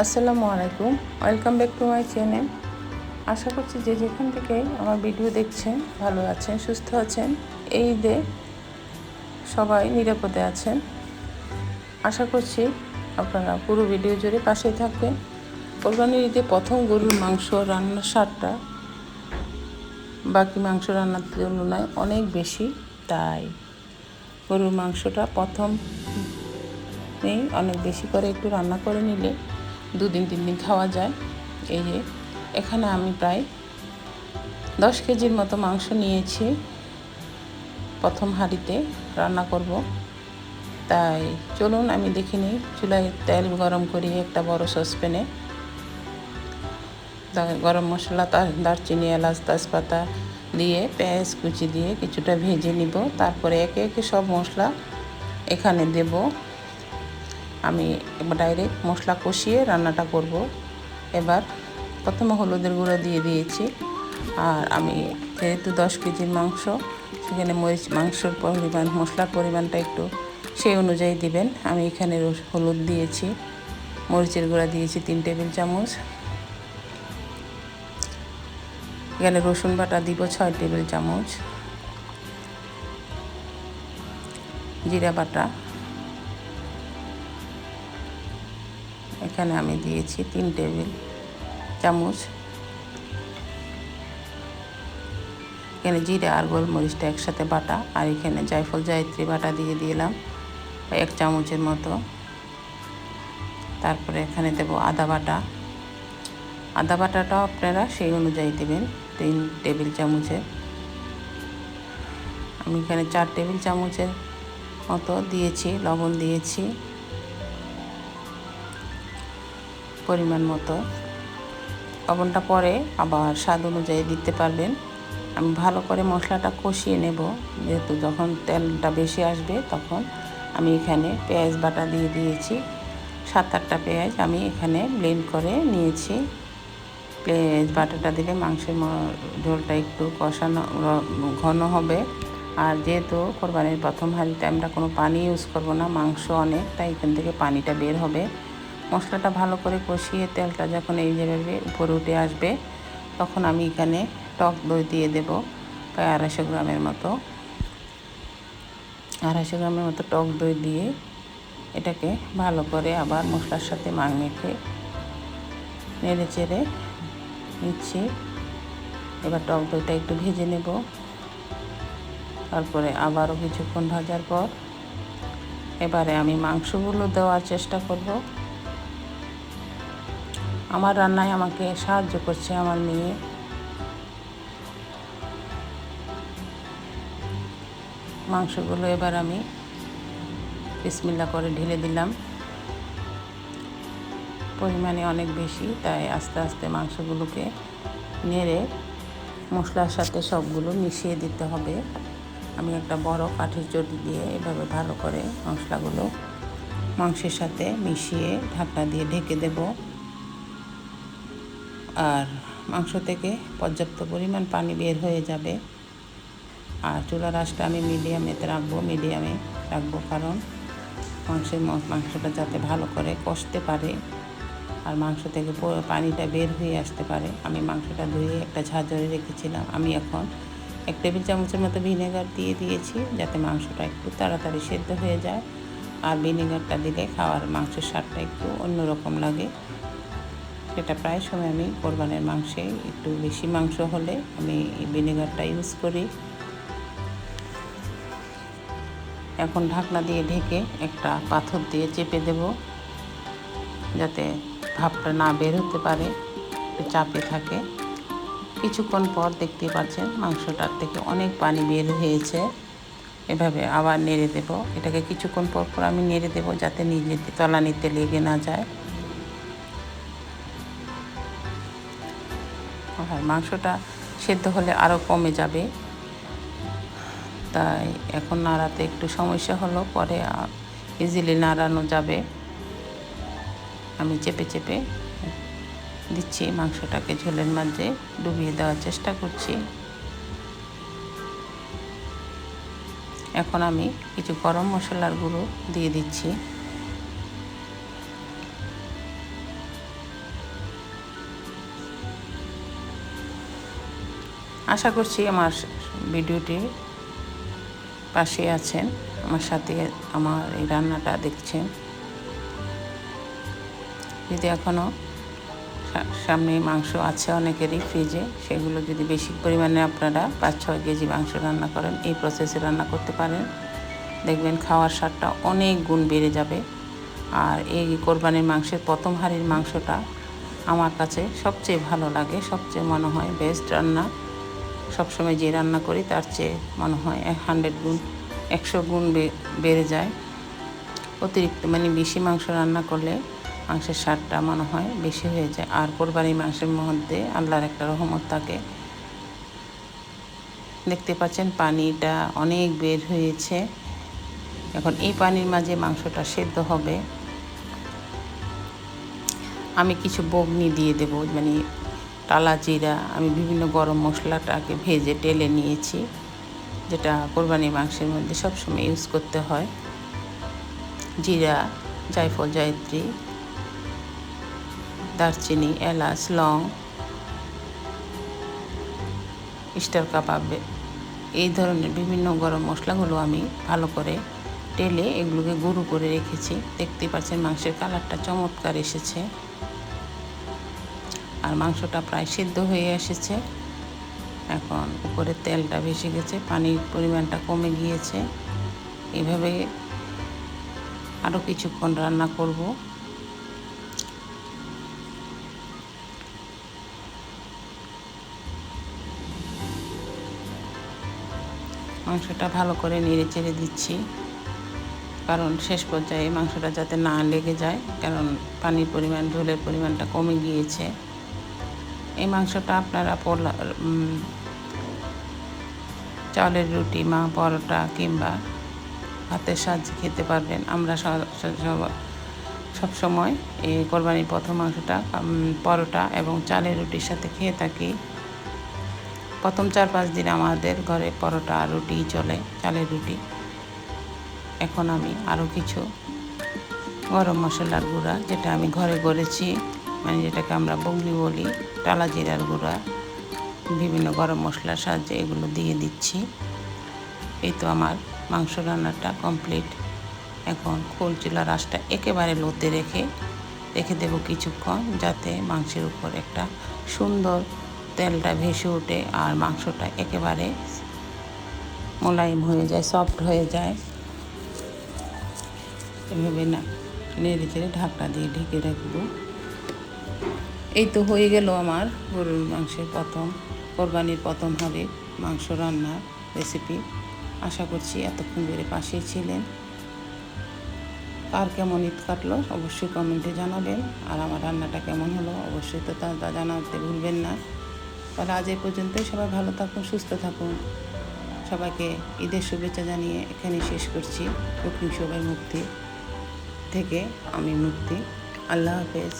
আসসালামু আলাইকুম। Welcome back to my channel আশা করছি যে যেখান থেকে আমার ভিডিও দেখছেন, ভালো আছেন, সুস্থ আছেন, এই ঈদে সবাই নিরাপদে আছেন। আশা করছি আপনারা পুরো ভিডিও জুড়ে পাশেই থাকবেন। কোরবানির ঈদে প্রথম গরুর মাংস রান্নার স্বাদটা, বাকি মাংস রান্নার তুলনায় অনেক বেশি, তাই গরুর মাংসটা প্রথম নেই, অনেক বেশি করে একটু রান্না করে নিলে দুদিন তিন দিন খাওয়া যায়। এই যে, এখানে আমি প্রায় দশ কেজির মতো মাংস নিয়েছি। প্রথম হাঁড়িতে রান্না করব। তাই চলুন, আমি দেখে নিই। চুলায় তেল গরম করি একটা বড় সসপ্যানে। গরম মশলা, তার দারচিনি, এলাচ, তেজপাতা দিয়ে পেঁয়াজ কুচি দিয়ে কিছুটা ভেজে নিব। তারপরে একে একে সব মশলা এখানে দেব। আমি ডাইরেক্ট মশলা কষিয়ে রান্নাটা করব। এবার প্রথমে হলুদের গুঁড়ো দিয়ে দিয়েছি। আর আমি যেহেতু দশ কেজির মাংস, সেখানে মরিচ মাংসর পরিমাণ, মশলার পরিমাণটা একটু সেই অনুযায়ী দিবেন। আমি এখানে হলুদ দিয়েছি, মরিচের গুঁড়া দিয়েছি তিন টেবিল চামচ। এখানে রসুন বাটা দিব ছয় টেবিল চামচ। জিরা বাটা। এখানে আমি দিয়েছি তিন টেবিল চামচ। এখানে জিরে আর গোলমরিচটা একসাথে বাটা, আর এখানে জায়ফল জায়ত্রী বাটা দিয়ে দিলাম এক চামচের মতো। তারপরে এখানে দেব আদা বাটা। আদা বাটাটাও আপনারা সেই অনুযায়ী দেবেন, তিন টেবিল চামচের। আমি এখানে চার টেবিল চামচের মতো দিয়েছি, লবণ দিয়েছি। পরিমাণ মতো। লবণটা পরে আবার স্বাদ অনুযায়ী দিতে পারবেন। আমি ভালো করে মশলাটা কষিয়ে নেব। যেহেতু যখন তেলটা বেশি আসবে তখন আমি এখানে পেঁয়াজ বাটা দিয়ে দিয়েছি। সাত আটটা পেঁয়াজ আমি এখানে ব্লেন্ড করে নিয়েছি। পেঁয়াজ বাটাটা দিলে মাংসের ঝোলটা একটু কষানো ঘন হবে। আর যেহেতু কোরবানির প্রথম হাঁড়িতে আমরা কোনো পানি ইউজ করব না, মাংস অনেক, তাই এখান থেকে পানিটা বের হবে। মশলাটা ভালো করে কষিয়ে তেলটা যখন এই যেভাবে উপরে উঠে আসবে, তখন আমি এখানে টক দই দিয়ে দেব প্রায় আড়াইশো গ্রামের মতো। আড়াইশো গ্রামের মতো টক দই দিয়ে এটাকে ভালো করে আবার মশলার সাথে মাং মেখে নেড়ে চেড়ে নিচ্ছি। এবার টক দইটা একটু ভেজে নেব। তারপরে আবারও কিছুক্ষণ ভাজার পর এবারে আমি মাংসগুলো দেওয়ার চেষ্টা করব। আমার রান্নায় আমাকে সাহায্য করছে আমার মেয়ে। মাংসগুলো এবার আমি বিসমিল্লা করে ঢেলে দিলাম। পরিমাণে অনেক বেশি, তাই আস্তে আস্তে মাংসগুলোকে নেড়ে মশলার সাথে সবগুলো মিশিয়ে দিতে হবে। আমি একটা বড় কাঠের চটি দিয়ে এভাবে ভালো করে মশলাগুলো মাংসের সাথে মিশিয়ে ঢাকনা দিয়ে ঢেকে দেব। আর মাংস থেকে পর্যাপ্ত পরিমাণ পানি বের হয়ে যাবে। আর চুলার আঁচটা আমি মিডিয়ামেতে রাখব, মিডিয়ামে রাখব কারণ মাংসের মাংসটা যাতে ভালো করে কষতে পারে আর মাংস থেকে পানিটা বের হয়ে আসতে পারে। আমি মাংসটা ধুয়ে একটা ঝাঁঝরে রেখেছিলাম। আমি এখন এক টেবিল চামচের মতো ভিনেগার দিয়ে দিয়েছি যাতে মাংসটা একটু তাড়াতাড়ি সেদ্ধ হয়ে যায়। আর ভিনেগারটা দিলে খাওয়ার মাংসের স্বাদটা একটু অন্যরকম লাগে। সেটা প্রায় সময় আমি কোরবানের মাংসে, একটু বেশি মাংস হলে আমি ভিনেগারটা ইউজ করি। এখন ঢাকনা দিয়ে ঢেকে একটা পাথর দিয়ে চেপে দেব, যাতে ভাবটা না বের হতে পারে চাপে থাকে। কিছুক্ষণ পর দেখতে পাচ্ছেন মাংসটার থেকে অনেক পানি বের হয়েছে। এভাবে আবার নেড়ে দেব। এটাকে কিছুক্ষণ পর পর আমি নেড়ে দেব, যাতে নিজে তলানিতে লেগে না যায়। মাংসটা সেদ্ধ হলে আরও কমে যাবে। তাই এখন নাড়াতে একটু সমস্যা হলো, পরে ইজিলি নাড়ানো যাবে। আমি চেপে চেপে দিচ্ছি মাংসটাকে ঝোলের মাঝে, ডুবিয়ে দেওয়ার চেষ্টা করছি। এখন আমি কিছু গরম মশলার গুঁড়ো দিয়ে দিচ্ছি। আশা করছি আমার ভিডিওটি পাশে আছেন, আমার সাথে আমার এই রান্নাটা দেখছেন। যদি এখনও সামনে মাংস আছে অনেকেরই ফ্রিজে সেগুলো যদি বেশি পরিমাণে আপনারা পাঁচ ছয় কেজি মাংস রান্না করেন, এই প্রসেসে রান্না করতে পারেন। দেখবেন খাওয়ার স্বাদটা অনেক গুণ বেড়ে যাবে। আর এই কোরবানির মাংসের প্রথম হাঁড়ির মাংসটা আমার কাছে সবচেয়ে ভালো লাগে, সবচেয়ে মনে হয় বেস্ট রান্না। সবসময় যে রান্না করি, তার চেয়ে মনে হয় এক হান্ড্রেড গুণ, একশো গুণ বেড়ে যায়। অতিরিক্ত মানে বেশি মাংস রান্না করলে মাংসের স্বাদটা মনে হয় বেশি হয়ে যায়। আর কোরবানির মাংসের মধ্যে আল্লাহর একটা রহমত থাকে। দেখতে পাচ্ছেন পানিটা অনেক বের হয়েছে। এখন এই পানির মাঝে মাংসটা সেদ্ধ হবে। আমি কিছু বগনি দিয়ে দেব মানে টালা জিরা, আমি বিভিন্ন গরম মশলাটাকে ভেজে টেলে নিয়েছি, যেটা কোরবানির মাংসের মধ্যে সবসময় ইউজ করতে হয়। জিরা, জায়ফল, জায়ত্রী, দারচিনি, এলাচ, লং স্টার কাবাব, এই ধরনের বিভিন্ন গরম মশলাগুলো আমি ভালো করে টেলে এগুলোকে গুঁড়ো করে রেখেছি। দেখতে পাচ্ছেন মাংসের কালারটা চমৎকার এসেছে। আর মাংসটা প্রায় সিদ্ধ হয়ে এসেছে। এখন উপরে তেলটা ভেসে গেছে, পানির পরিমাণটা কমে গিয়েছে। এভাবে আরও কিছুক্ষণ রান্না করব। মাংসটা ভালো করে নেড়ে চেড়ে দিচ্ছি, কারণ শেষ পর্যায়ে মাংসটা যাতে না লেগে যায়, কারণ পানির পরিমাণ, ঝোলের পরিমাণটা কমে গিয়েছে। এই মাংসটা আপনারা পোলা চালের রুটি, মা পরোটা কিংবা ভাতের সাহায্যে খেতে পারবেন। আমরা সবসময় এই কোরবানির প্রথম মাংসটা পরোটা এবং চালের রুটির সাথে খেয়ে থাকি। প্রথম চার পাঁচ দিন আমাদের ঘরে পরোটা আর রুটি চলে, চালের রুটি। এখন আমি আরও কিছু গরম মশলার গুঁড়া যেটা আমি ঘরে করেছি। মানে যেটাকে আমরা বগলি বলি, টালা জিরার গুঁড়া, বিভিন্ন গরম মশলার সাহায্যে এগুলো দিয়ে দিচ্ছি। এই তো আমার মাংস রান্নাটা কমপ্লিট এখন খোল চুলার আঁচটা একেবারে লোতে রেখে রেখে দেবো কিছুক্ষণ যাতে মাংসের উপর একটা সুন্দর তেলটা ভেসে ওঠে আর মাংসটা একেবারে মোলায়েম হয়ে যায় সফট হয়ে যায়। এভাবে না, নেড়ে চেড়ে ঢাকনা দিয়ে ঢেকে রাখব। এই তো হয়ে গেল আমার গরুর মাংসের প্রথম, কোরবানির প্রথম হারে মাংস রান্নার রেসিপি আশা করছি এতক্ষণ ধরে পাশেই ছিলেন। কার কেমন ঈদ কাটলো অবশ্যই কমেন্টে জানাবেন। আর আমার রান্নাটা কেমন হলো অবশ্যই তো তা জানাতে ভুলবেন না। তাহলে আজ এই পর্যন্তই। সবাই ভালো থাকুন, সুস্থ থাকুন। সবাইকে ঈদের শুভেচ্ছা জানিয়ে এখানে শেষ করছি। কুকিং সবাই মুক্তি থেকে আমি মুক্তি। আল্লাহ হাফেজ।